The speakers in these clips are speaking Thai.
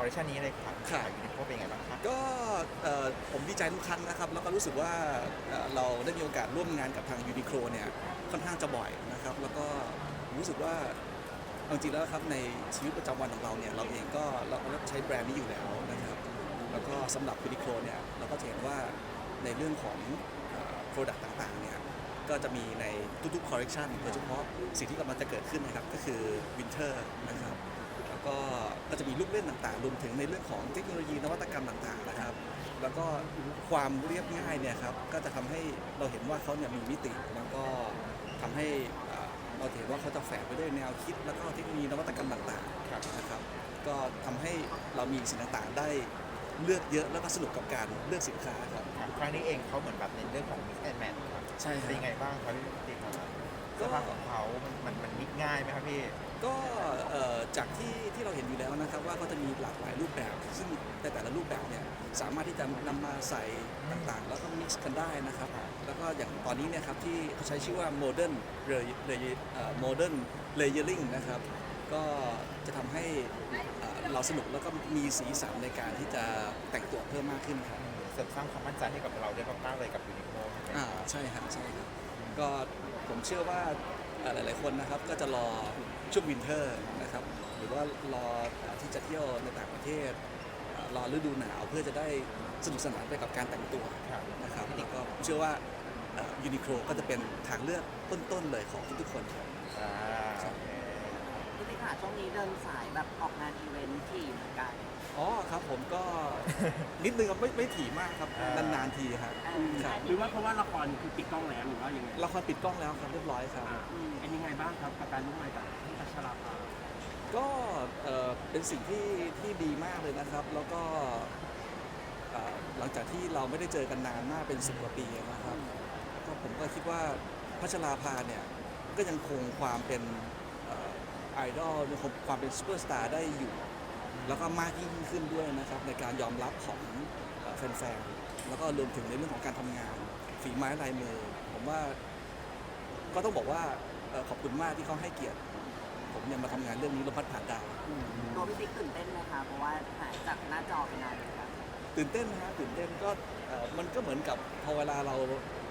อลเลคชันนี้เลยครับค่ะ ยูนิโคเป็นยังไงบ้างครับ ก็เอ่อผมดีใจทุกครั้งนะครับ แล้วก็รู้สึกว่าเอ่อเราได้มีโอกาสร่วมงานกับทางยูนิโคลเนี่ยค่อนข้างจะบ่อยนะครับ แล้วก็รู้สึกว่าเอาจริงๆแล้วครับในชีวิตประจำวันของเราเนี่ยเราเองก็เราก็ใช้แบรนด์นี้อยู่แล้วนะครับ แล้วก็สำหรับยูนิโคลเนี่ยเราก็จะเห็นว่าในเรื่องของโปรดักต์ต่างๆเนี่ยก็จะมีในทุกๆคอลเลคชันโดยเฉพาะสิ่งที่กำลังจะเกิดขึ้นนะครับก็คือวินเทอร์นะครับ แล้วก็ก็จะมีลูกเล่นต่างๆ รวมถึงในเรื่องของเทคโนโลยีนวัตกรรมต่างๆนะครับ แล้วก็ความเรียบง่ายเนี่ยครับก็จะทำให้เราเห็นว่าเขาเนี่ยมีมิติแล้วก็ทำให้เอ่อเราเห็นว่าเขาจะแฝงไปด้วยแนวคิด แล้วก็เทคโนโลยีนวัตกรรมต่างครับๆนะครับก็ทำให้เรามีสิ่งต่างๆได้เลือกเยอะแล้วก็สนุกกับการเลือกสินค้าครับครับครั้งนี้เองเขาเหมือนแบบในเรื่องของ mix and match ครับใช่คเป็นรับยังไงบ้างครับพี่ติ๊กครับก็เสื้อผ้าของเขามันมันมันมิกง่ายไหมครับพี่ก็เอ่อจากที่ที่เราเห็นอยู่แล้วนะครับว่าก็จะมีหลากหลายรูปแบบ ซึ่งในแต่ละรูปแบบเนี่ยสามารถที่จะนำมาใส่ต่างๆ แล้วก็ mix กันได้นะครับ แล้วก็อย่างตอนนี้เนี่ยครับที่เขาใช้ชื่อว่า modern Lay- Lay- เอ่อ modern layering นะครับ ก็จะทำให้เอ่อเราสนุกแล้วก็มีสีสันในการที่จะแต่งตัวเพิ่มมากขึ้นครับ เสริมสร้างความมั่นใจให้กับเราได้มากๆเลยกับยูนิโคอ่าใช่ครับใช่ครับ ก็ผมเชื่อว่าเอ่อหลาย ๆ คนนะครับก็จะรอช่วงวินเทอร์นะครับหรือว่ารอเอ่อที่จะเที่ยวในต่างประเทศเอ่อรอฤดูหนาวเพื่อจะได้สนุกสนานไปกับการแต่งตัวครับนะครับแล้วก็ผมเชื่อว่ายูนิโคลก็จะเป็นทางเลือกต้น ๆ เลยของทุกๆคนครับอ่าโอเคพี่ติ๊กค่ะช่วงนี้เดินสายแบบออกงานอีเวนท์ที่เหมือนกัน อ๋อครับผมก็ นิดนึงครับไม่ไม่ถี่มากครับนานๆทีครับเออ ครับหรือว่าเพราะว่าละครคือปิดกล้องแล้วหรือว่ายังไงละครปิดกล้องแล้วครับเรียบร้อยครับ อ่าเป็นยังไงบ้างครับกับการร่วมงานกับพี่พัชราภาก็เอ่อเป็นสิ่งที่ที่ดีมากเลยนะครับ แล้วก็เอ่อหลังจากที่เราไม่ได้เจอกันนานมากเป็นสิบกว่าปีนะครับก็ผมก็คิดว่าพัชราภาเนี่ยก็ยังคงความเป็น ไอดอลยังคงความเป็นซูเปอร์สตาร์ได้อยู่ แล้วก็มากยิ่งขึ้นด้วยนะครับในการยอมรับของเอ่อแฟนๆ แล้วก็รวมถึงในเรื่องของการทำงานฝีไม้ลายมือ ผมว่าก็ต้องบอกว่าเอ่อขอบคุณมากที่เขาให้เกียรติ ผมเนี่ยมาทำงานเรื่องนี้ลมพัดผ่านดาวตัวพี่ติ๊กตื่นเต้นไหมคะเพราะว่าหายจากหน้าจอไปนานเลยครับตื่นเต้นนะฮะตื่นเต้นก็เอ่อมันก็เหมือนกับพอเวลาเรา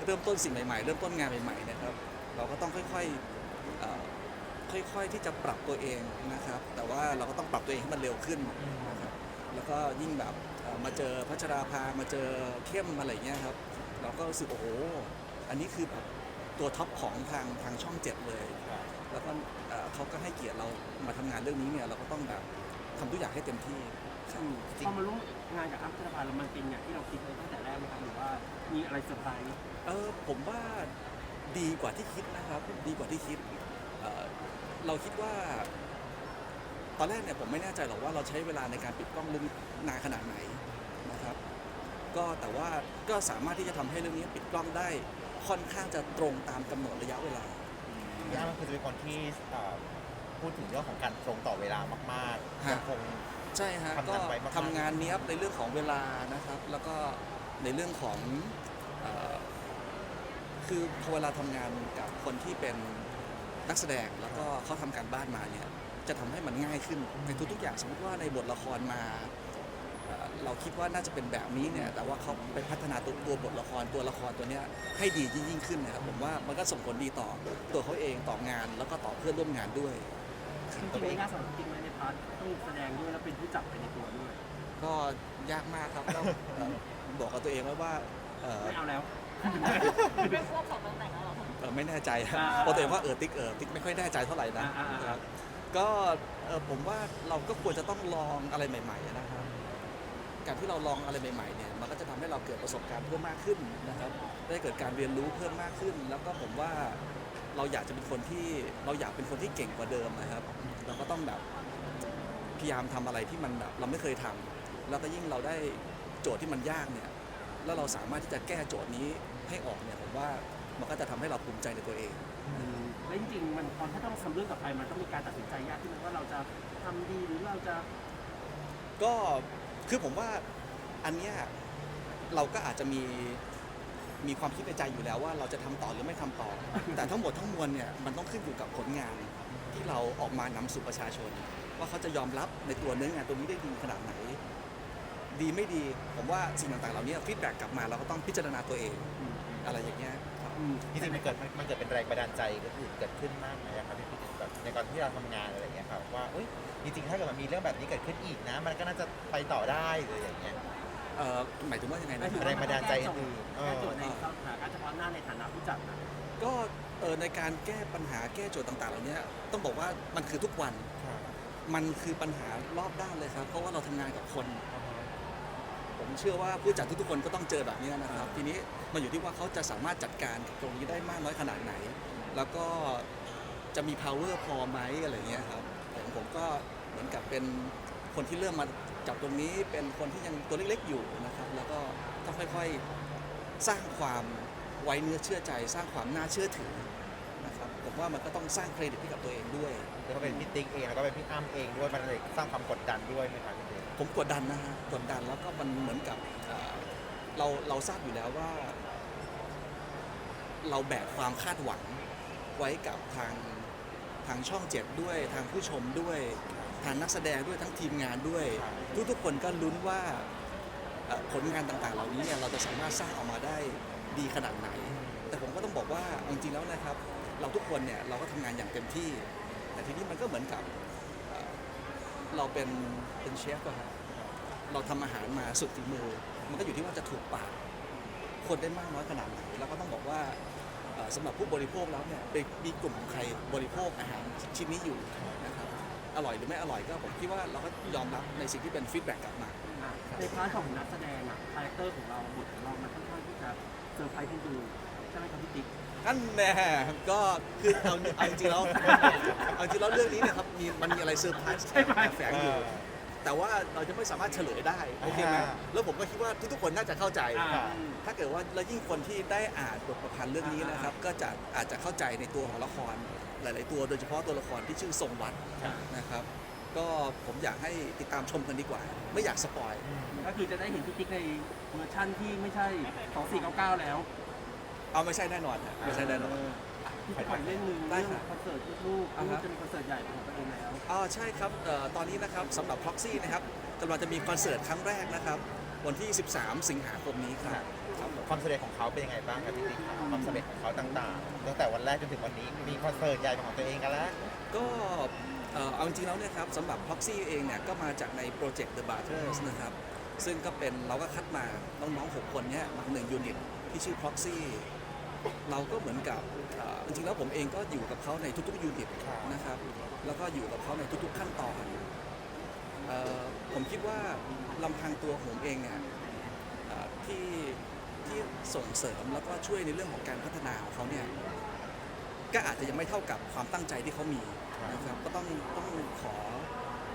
เริ่มต้นสิ่งใหม่ๆ เริ่มต้นงานใหม่ๆเนะครับ เราก็ต้องค่อยๆเอ่อ ค่อยๆที่จะปรับตัวเองนะครับ แต่ว่าเราก็ต้องปรับตัวเองให้มันเร็วขึ้นนะครับแล้วก็ยิ่งแบบเอ่อมาเจอพัชราภามาเจอเข้มอะไรอย่างเงี้ยครับ เราก็รู้สึกโอ้โหอันนี้คือแบบตัวท็อปของทางทางช่องเจ็ดเลยครับแล้วก็เอ่อเขาก็ให้เกียรติเรามาทำงานเรื่องนี้เนี่ยเราก็ต้องแบบทำทุกอย่างให้เต็มที่ครับพอมาร่วมงานกับอัพพัชราภาแล้วมันเป็นอย่างที่เราคิดไว้ตั้งแต่แรกไหมครับหรือว่ามีอะไรเซอร์ไพรส์เออผมว่าดีกว่าที่คิดนะครับ ดีกว่าที่คิดเอ่อ เราคิดว่า ตอนแรกเนี่ยผมไม่แน่ใจหรอกว่าเราใช้เวลาในการปิดกล้องเรื่องนานขนาดไหนนะครับ ก็แต่ว่าก็สามารถที่จะทำให้เรื่องนี้ปิดกล้องได้ค่อนข้างจะตรงตามกำหนดระยะเวลาพี่อ้ำคือจะเป็นคนที่เอ่อพูดถึงเรื่องของการตรงต่อเวลามากๆฮะ ยังคง ใช่ฮะทำก็งานไว้มากๆ ทำงานเนี้ยบในเรื่องของเวลานะครับ แล้วก็ในเรื่องของเอ่อคือพอเวลาทำงานกับคนที่เป็น นักแสดงแล้วก็เขาทำการบ้านมาเนี่ยจะทำให้มันง่ายขึ้นในทุกๆอย่างสมมติว่าในบทละครมาเอ่อเราคิดว่าน่าจะเป็นแบบนี้เนี่ยแต่ว่าเขาไปพัฒนาตัวตัวบทละครตัวละครตัวเนี้ยให้ดียิ่งๆขึ้นนะครับผมว่ามันก็ส่งผลดีต่อตัวเขาเองต่องาน แล้วก็ต่อเพื่อนร่วมงานด้วยจริงๆมันยากสำหรับพี่ติ๊กไหมในพาร์ทต้องแสดงด้วยแล้วเป็นผู้จับไปในตัวด้วย ก็ยากมากครับต้องเอ่อบอกกับตัวเองไว้ว่าเอ่อไม่เอาแล้วไม่ควบสองตำแหน่งแล้วหรอ เอ่อไม่แน่ใจอ่าเพราะตัวเองว่าเออติ๊กเออติ๊กไม่ค่อยแน่ใจเท่าไหร่นะอ่าอ่าอ่า ครับก็เอ่อผมว่าเราก็ควรจะต้องลองอะไรใหม่ ๆ นะครับ การที่เราลองอะไรใหม่ๆเนี่ยมันก็จะทำให้เราเกิดประสบการณ์เพิ่มมากขึ้นนะครับได้เกิดการเรียนรู้เพิ่มมากขึ้น แล้วก็ผมว่าเราอยากจะเป็นคนที่เราอยากเป็นคนที่เก่งกว่าเดิมนะครับ เราก็ต้องแบบพยายามทำอะไรที่มันแบบเราไม่เคยทำแล้วก็ยิ่งเราได้โจทย์ที่มันยากเนี่ย แล้วเราสามารถที่จะแก้โจทย์นี้ ให้ออกเนี่ยผมว่ามันก็จะทำให้เราภูมิใจในตัวเอง แล้วจริงๆมันพอถ้าต้องทำเรื่องกับใครมันต้องมีการตัดสินใจยากที่มันว่าเราจะทำดีหรือเราจะก็คือผมว่าอันเนี้ยเราก็อาจจะมีมีความคิดในใจอยู่แล้วว่าเราจะทำต่อหรือไม่ทำต่อ แต่ทั้งหมดทั้งมวลเนี่ยมันต้องขึ้นอยู่กับผลงานที่เราออกมานำสู่ประชาชน ว่าเขาจะยอมรับในตัวเนื้องานตัวนี้ได้ดีขนาดไหน ดีไม่ดี ผมว่าสิ่งต่างๆเหล่านี้ฟีดแบ็กกลับมาเราก็ต้องพิจารณาตัวเองอะไรอย่างเงี้ยครับอืมจริงๆมันเกิดมันมันเกิดเป็นแรงบันดาลใจก็คือเกิดขึ้นมากไหมอะครับพี่ปิ๊กแบบในตอนที่เราทำงานอะไรอย่างเงี้ยครับว่าเอ้ยจริงๆถ้าเกิดมันมีเรื่องแบบนี้เกิดขึ้นอีกนะ มันก็น่าจะไปต่อได้หรืออย่างเงี้ยเอ่อหมายถึงว่ายังไงหมายนะถึงแรงบันดาลใจว่อื่นๆเออแก้โจทย์ในสถานการณ์เฉพาะหน้าในฐานะผู้จัดนะก็เออในการแก้ปัญหาแก้โจทย์ต่างๆ เหล่านี้ต้องบอกว่ามันคือทุกวันครับมันคือปัญหารอบด้านเลยครับ เพราะว่าเราทำงานกับคน ผมเชื่อว่าผู้จัดทุกๆคนก็ต้องเจอแบบนี้นะครับ ทีนี้มันอยู่ที่ว่าเขาจะสามารถจัดการตรงนี้ได้มากน้อยขนาดไหน แล้วก็จะมี power พอไหมอะไรเงี้ยครับผมผมก็เหมือนกับเป็นคนที่เริ่มมาจับตรงนี้เป็นคนที่ยังตัวเล็กๆอยู่นะครับ แล้วก็ต้องค่อยๆสร้างความไว้เนื้อเชื่อใจ สร้างความน่าเชื่อถือ ว่ามันก็ต้องสร้างเครดิตให้กับตัวเองด้วยแล้วก็เป็นพี่ติ๊กเองแล้วก็เป็นพี่อ้ำเองด้วยมันเลยสร้างความกดดันด้วยไหมครับพี่ติ๊กผมกดดันนะฮะกดดันแล้วก็มันเหมือนกับเอ่อเราเราทราบอยู่แล้วว่า เราแบกความคาดหวังไว้กับทางทางช่องเจ็ดด้วย ทางผู้ชมด้วย ทางนักแสดงด้วยทั้งทีมงานด้วย ทุกๆคนก็ลุ้นว่าเอ่อผลงานต่างๆ เหล่านี้เนี่ยเราจะสามารถสร้างออกมาได้ดีขนาดไหน แต่ผมก็ต้องบอกว่าเอาจริงๆแล้วนะครับ เราทุกคนเนี่ยเราก็ทำงานอย่างเต็มที่ แต่ทีนี้มันก็เหมือนกับเอ่อเราเป็นเป็นเชฟอะครับเราทำอาหารมาสุดฝีมือ มันก็อยู่ที่ว่าจะถูกปากคนได้มากน้อยขนาดไหนแล้วก็ต้องบอกว่าเอ่อสำหรับผู้บริโภคแล้วเนี่ยเป็นมีกลุ่มของใครบริโภคอาหารชิ้นนี้อยู่นะครับอร่อยหรือไม่อร่อยก็ผมคิดว่าเราก็ยอมรับในสิ่งที่เป็นฟีดแบ็กกลับมา อะในพาร์ทของนักแสดงอะคาแรคเตอร์ของเราบทของเรามันค่อนข้างที่จะเซอร์ไพรส์คนดูใช่ไหมครับพี่ติ๊ก ท่านแน่ก็คือเอาเอาจริงๆแล้วเอาจริงๆแล้วเรื่องนี้เนี่ยครับมีมันมีอะไรเซอร์ไพรส์ใช่ไหมแฝงอยู่ แต่ว่าเราจะไม่สามารถเฉลยได้โอเคไหมอ่าแล้วผมก็คิดว่าทุกๆคนน่าจะเข้าใจ อ่า ถ้าเกิดว่าแล้วยิ่งคนที่ได้อ่านบทประพันธ์เรื่องนี้นะครับ ก็จะอาจจะเข้าใจในตัวของละครหลาย ๆ ตัวโดยเฉพาะตัวละครที่ชื่อทรงวัดนะครับ ก็ผมอยากให้ติดตามชมกันดีกว่า ไม่อยากสปอย ก็คือจะได้เห็นพี่ติ๊กในเวอร์ชั่นที่ไม่ใช่ 2499 แล้ว เอาไม่ใช่แน่นอนฮะไม่ใช่แน่นอนพี่ปล่อยเล่นหนึ่งได้เรื่องครับคอนเสิร์ตลูกๆอ่าลูฮะกจะมีคอนเสิร์ตใหญ่เป็นของตัวเองแล้วอ๋อใช่ครับเอ่อตอนนี้นะครับสำหรับ Proxy นะครับกำลังจะมีคอนเสิร์ตครั้งแรกนะครับ วันที่ 13 สิงหาคมนี้ครับครับผมความสำเร็จของเขาเป็นยังไงบ้างครับพี่ติ๊กครับความสำเร็จของเขาต่างๆ ตั้งแต่วันแรกจนถึงวันนี้มีคอนเสิร์ตใหญ่เป็นของตัวเองกันแล้ว ก็เอ่อเอาจริงๆแล้วเนี่ยครับสำหรับ Proxy เองเนี่ยก็มาจากในโปรเจกต์ The Brothers นะครับ ซึ่งก็เป็นเราก็คัดมาน้องๆ 6 คนเนี่ยมาหนึ่งยูนิต ที่ชื่อ Proxy เราก็เหมือนกับเอ่อจริงๆแล้วผมเองก็อยู่กับเขาในทุกๆยูนิตครับนะครับ แล้วก็อยู่กับเขาในทุกๆขั้นตอนเอ่อผมคิดว่าลำพังตัวผมเองเนี่ยเอ่อที่ที่ส่งเสริมแล้วก็ช่วยในเรื่องของการพัฒนาของเขาเนี่ย ก็อาจจะยังไม่เท่ากับความตั้งใจที่เขามีนะครับ ก็ต้องต้องขอ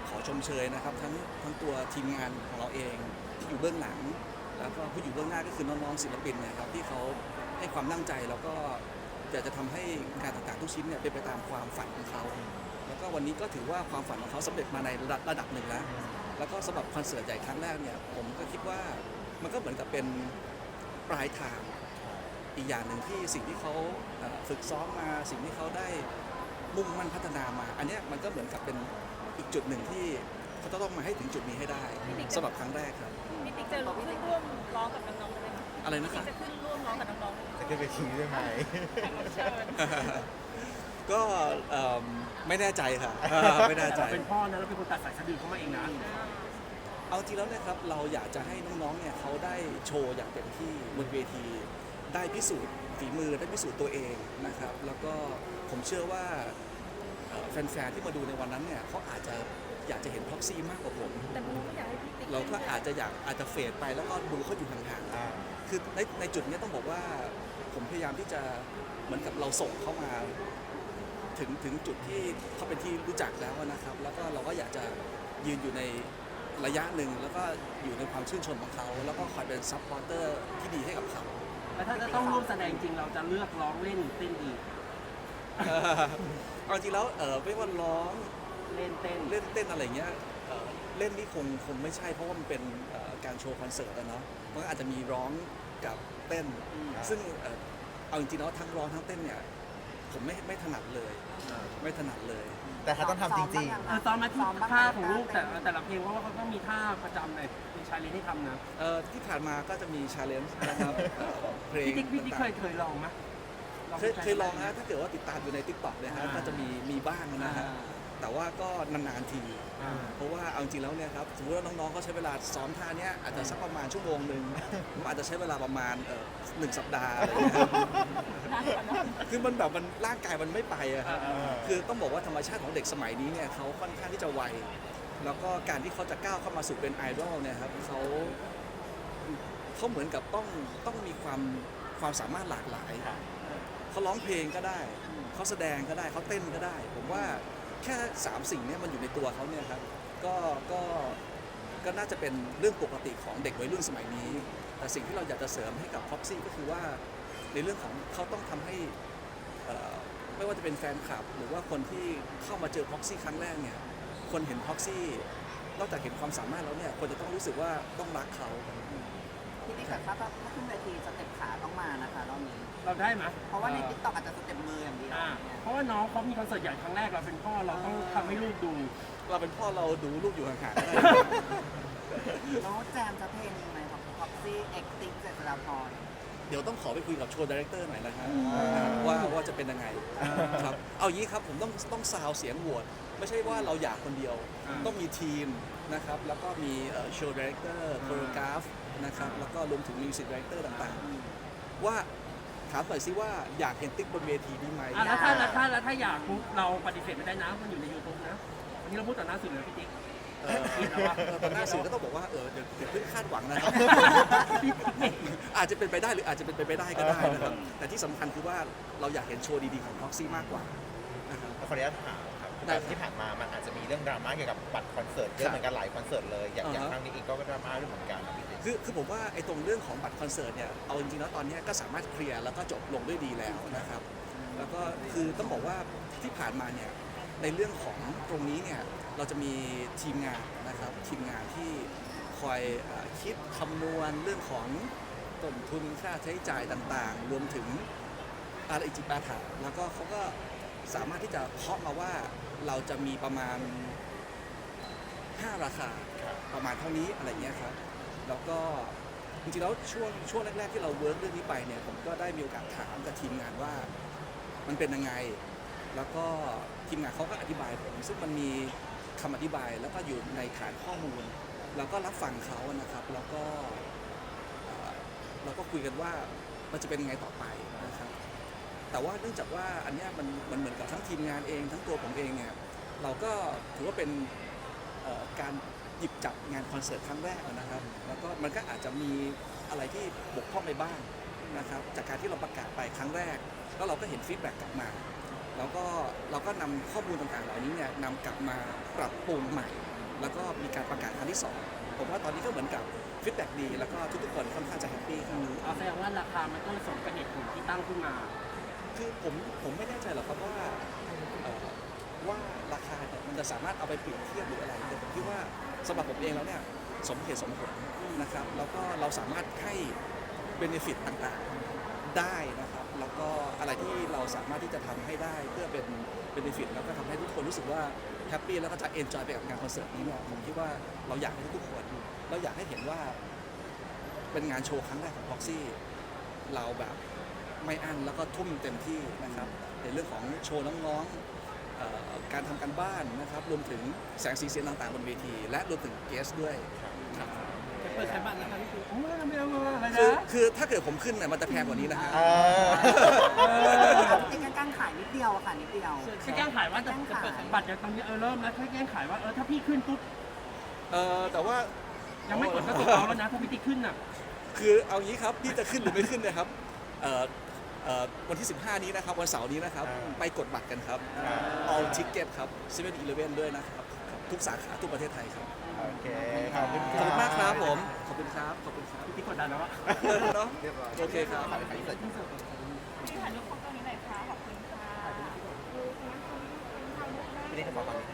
ขอชมเชยนะครับ ทั้งทั้งตัวทีมงานของเราเองที่อยู่เบื้องหลัง แล้วก็ผู้อยู่เบื้องหน้าก็คือน้องๆศิลปินเนะครับที่เขาให้ความตั้งใจแล้วก็อยากจะทำให้งานต่างๆทุกชิ้นเนี่ยเป็นไปตามความฝันของเขา แล้วก็วันนี้ก็ถือว่าความฝันของเขาสำเร็จมาในระดับระดับหนึ่งแล้ว แล้วก็สำหรับคอนเสิร์ตใหญ่ครั้งแรกเนี่ยผมก็คิดว่ามันก็เหมือนกับเป็นปลายทางอีกอย่างหนึ่งที่สิ่งที่เขาเอ่อฝึกซ้อมมาสิ่งที่เขาได้มุ่งมั่นพัฒนามา อันเนี้ยมันก็เหมือนกับเป็นอีกจุดหนึ่งที่เขาจะต้องมาให้ถึงจุดนี้ให้ได้สำหรับครั้งแรกครับ พี่ติ๊กจะขึ้นร่วมร้องกับน้องๆได้ไหมคะอะไรนะคติ๊รักบจะขึ้นร่วมร้องกับน้องๆได้ไหมจะขึ้นไปทีด้วยไหม แขกรับเชิญ ก็เอิ่มไม่แน่ใจค่ะเออไม่แน่ใจเป็นพ่อนะแล้วเป็นคนตัดสายสะดือเข้ามาเองนะ เอาจริงแล้วนะครับเราอยากจะให้น้องๆเนี่ยเขาได้โชว์อย่างเต็มที่บนเวที ได้พิสูจน์ฝีมือได้พิสูจน์ตัวเองนะครับ แล้วก็ผมเชื่อว่าเอ่อแฟนๆที่มาดูในวันนั้นเนี่ยเขาอาจจะอยากจะเห็นพ็อกซี่มากกว่าผม แต่บูก็อยากให้พี่ติ๊ก เราก็อาจจะอยากอาจจะเฟดไปแล้วก็ดูเขาอยู่ห่างอ่าๆคือในในจุดเนี้ยต้องบอกว่าผมพยายามที่จะเหมือนกับเราส่งเขามา ถึงถึงจุดที่เขาเป็นที่รู้จักแล้วนะครับ แล้วก็เราก็อยากจะยืนอยู่ในระยะหนึ่งแล้วก็อยู่ในความชื่นชมของเขา แล้วก็คอยเป็นซัพพอร์เตอร์ที่ดีให้กับเขา แล้วถ้าจะต้องร่วมแสดงจริงเราจะเลือกร้องเล่นหรือเต้นดีเอาจริงแล้วเออไม่ว่าร้องเล่นเต้นเล่นเต้นอะไรเงี้ย เอ่อเล่นนี่คงคงไม่ใช่เพราะว่ามันเป็นเอ่อการโชว์คอนเสิร์ตอะเนาะมันก็อาจจะมีร้องกับเต้นอืมซึ่งเอ่อเอาจริงๆแล้วทั้งร้องทั้งเต้นเนี่ยผมไม่ไม่ถนัดเลย ไม่ถนัดเลยอืมแต่ถ้าต้องทำจริง เออซ้อมมาที่ท่าของลูกแต่แต่ละเพลงเพราะว่าเขาต้องมีท่าประจำเลยมีชาเลนจ์ให้ทำนะเอ่อที่ผ่านมาก็จะมีชาเลนจ์นะครับเอ่อเพลงพี่ติ๊กพี่ติ๊กเคยต่างเคยลองไหม ๆเคยเคยลองนะถ้าเกิดว่าติดตามอยู่ใน t ิ k t o k เนี่ยฮะก็จะมีมีบ้างนะฮะ แต่ว่าก็นานๆที อ่า เพราะว่าเอาจริงแล้วเนี่ยครับสมมติว่าน้องๆเขาใช้เวลาซ้อมท่าเนี้ยอาจจะสักประมาณชั่วโมงหนึ่ง ผมอาจจะใช้เวลาประมาณเอ่อหนึ่งสัปดาห์อะไรอย่างเงี้ยครับคือมันแบบมันร่างกายมันไม่ไปอะครับๆคือต้องบอกว่าธรรมชาติของเด็กสมัยนี้เนี่ยเขาค่อนข้างที่จะไว แล้วก็การที่เขาจะก้าวเข้ามาสู่เป็นไอดอลเนี่ยครับเขาเขาเหมือนกับต้องต้องมีความความสามารถหลากหลาย เขาร้องเพลงก็ได้ เขาแสดงก็ได้ เขาเต้นก็ได้ ผมว่า แค่สามสิ่งเนี้มันอยู่ในตัวเขาเนี่ยครับก็ก็ก็น่าจะเป็นเรื่องปกติของเด็กวัยรุ่นสมัยนี้ แต่สิ่งที่เราอยากจะเสริมให้กับ Proxy ก็คือว่าในเรื่องของเขาต้องทำให้ไม่ว่าจะเป็นแฟนคลับ หรือว่าคนที่เข้ามาเจอ Proxy ครั้งแรกเนี่ยคนเห็น Proxy นอกจากเห็นความสามารถแล้วเนี่ยคนจะต้องรู้สึกว่าต้องรักเขาพี่ติ๊กแต่ถ้าถ้าขึ้นเวทีสเต็ปขาต้องมานะคะรอบ เราได้ไหมเพราะว่าในติ๊กต็อกอาจจะสเต็ปมืออย่างเดียวอ่าเนี่ยเพราะว่าน้องเขามีคอนเสิร์ตใหญ่ครั้งแรกเราเป็นพ่อเราต้องทำให้ลูกดู เราเป็นพ่อเราดูลูกอยู่ห่างๆก็ได้แล้วแจมจะเพลงนี้ไหมครับพ็อกซี่เอ็กติ๊กเจษฎาพรเดี๋ยวต้องขอไปคุยกับโชว์ดีเรคเตอร์หน่อยนะฮะว่าว่าจะเป็นยังไงครับเอาอย่างนี้ครับผมต้องต้องซาวเสียงโหวตไม่ใช่ว่าเราอยากคนเดียว อ่า ต้องมีทีมนะครับแล้วก็มีโชว์ดีเรคเตอร์โคโรกราฟนะครับแล้วก็รวมถึงมิวสิกดีเรคเตอร์ต่างๆ ว่า ถามหน่อยสิว่าอยากเห็นติ๊กบนเวทีนี้ไหมอะแล้วถ้าแล้วถ้าแล้วถ้าอยากปุ๊บเราปฏิเสธไม่ได้นะมันอยู่ในยูทูบนะอันนี้เราพูดต่อหน้าสื่อเลยพี่ติ๊กเออเออตอนหน้าสื่อก็ต้องบอกว่าเออเดี๋ยวเดี๋ยวเพิ่งคาดหวังนะครับ อาจจะเป็นไปได้หรืออาจจะเป็นไปไม่ได้ก็ได้นะครับ แต่ที่สำคัญคือว่าเราอยากเห็นโชว์ดีๆของม็อกซี่มากกว่านะครับ ขออนุญาตถาม แบบที่ผ่านมามันอาจจะมีเรื่องดราม่าเกี่ยวกับบัตรคอนเสิร์ตเยอะเหมือนกันหลายคอนเสิร์ตเลยอย่างอย่างอ่าฮะครั้งนี้เองก็ดราม่าด้วยเหมือนกันนะพี่ติ๊กคือคือผมว่าไอ้ตรงเรื่องของบัตรคอนเสิร์ตเนี่ยเอาจริงๆแล้วตอนเนี้ยก็สามารถเคลียร์แล้วก็จบลงด้วยดีแล้วนะครับ แล้วก็คือต้องบอกว่าที่ผ่านมาเนี่ยในเรื่องของตรงนี้เนี่ยเราจะมีทีมงานนะครับทีมงานที่คอยเอ่อคิดคำนวณเรื่องของต้นทุนค่าใช้จ่ายต่างๆ รวมถึงอะไรจิปาถะแล้วก็เขาก็สามารถที่จะเคาะมาว่า เราจะมีประมาณ 5 ราคาประมาณเท่านี้อะไรเงี้ยครับ แล้วก็จริงๆแล้วช่วงช่วงแรก ๆ ที่เราเวิร์กเรื่องนี้ไปเนี่ยผมก็ได้มีโอกาสถามกับทีมงานว่ามันเป็นยังไง แล้วก็ทีมงานเขาก็อธิบายผมซึ่งมันมีคำอธิบายแล้วก็อยู่ในฐานข้อมูลเราก็รับฟังเขานะครับ แล้วก็เอ่อเราก็คุยกันว่ามันจะเป็นยังไงต่อไปนะครับ แต่ว่าเนื่องจากว่าอันเนี้ยมันมันเหมือนกับทั้งทีมงานเอง ทั้งตัวผมเองเนี่ยเราก็ถือว่าเป็นเอ่อการหยิบจับงานคอนเสิร์ตครั้งแรกนะครับ แล้วก็มันก็อาจจะมีอะไรที่บกพร่องไปบ้างนะครับจากการที่เราประกาศไปครั้งแรก แล้วเราก็เห็นฟีดแบ็กกลับมา แล้วก็เราก็นำข้อมูลต่างๆ เหล่านี้เนี่ยนำกลับมาปรับปรุงใหม่ แล้วก็มีการประกาศครั้งที่สองผมว่าตอนนี้ก็เหมือนกับฟีดแบ็กดี แล้วก็ทุกๆคนค่อนข้างจะแฮปปี้ครับ เอาแสดงว่าราคามันต้องสมกับเหตุผลที่ตั้งขึ้นมา คือผมผมไม่แน่ใจหรอกครับว่าเอ่อว่าราคาเนี่ยมันจะสามารถเอาไปเปรียบเทียบหรืออะไรแต่ผมคิดว่าสำหรับผมเองแล้วเนี่ยสมเหตุสมผลนะครับแล้วก็เราสามารถให้เบนฟิตต่างๆได้นะครับแล้วก็อะไรที่เราสามารถที่จะทำให้ได้เพื่อเป็นเบนฟิตแล้วก็ทำให้ทุกคนรู้สึกว่าแฮปปี้แล้วก็จะเอนจอยไปกับงานคอนเสิร์ตนี้เนี่ยผมคิดว่าเราอยากให้ทุกคนเราอยากให้เห็นว่า เป็นงานโชว์ครั้งแรกของ Proxy เราแบบ ไม่อั้นแล้วก็ทุ่มเต็มที่นะครับ ในเรื่องของโชว์น้องๆเอ่อการทำการบ้านนะครับ รวมถึงแสงสีเสียงต่างๆบนเวที และรวมถึงเกสด้วยครับจะเปิดขายบัตรนะคะพี่ติ๊กโอ้ยไม่เอาอะไรคือนะคือถ้าเกิดผมขึ้นเนี่ยมันจะแพงกว่านี้นะฮะเออไอ้กางขายนิดเดียวอะค่ะนิดเดียวแค่แกล้งขายว่าจะจะเปิดบัตรอย่างตอนนี้เออเริ่มแล้วแค่แกล้งขายว่าเออถ้าพี่ขึ้นปุ๊บเออแต่ว่ายังไม่กดก็ตกเอาแล้วนะถ้าพี่ติ๊กขึ้นน่ะคือเอางี้ครับพี่จะขึ้นหรือไม่ขึ้นเนะครับ เอ่อเอ่อวันที่ 15 นี้นะครับวันเสาร์นี้นะครับอ่าไปกดบัตรกันครับครับ all ticket ครับ7 e เ e ่ e ด้วยนะครับทุกสาขาทุกประเทศไทยครับโอเคขอบคุณขอบคุณมากครับผมขอบคุณครับขอบคุณครับพี่ติ๊กกดดันแล้วอะเนาะเรียบร้อยโอเคครับขายขายเสร็จที่ถ่ายรูปของตรงนี้หน่อยค่ะขอบคุณค่ะพี่นี่ก็ขอฟังนิดนึง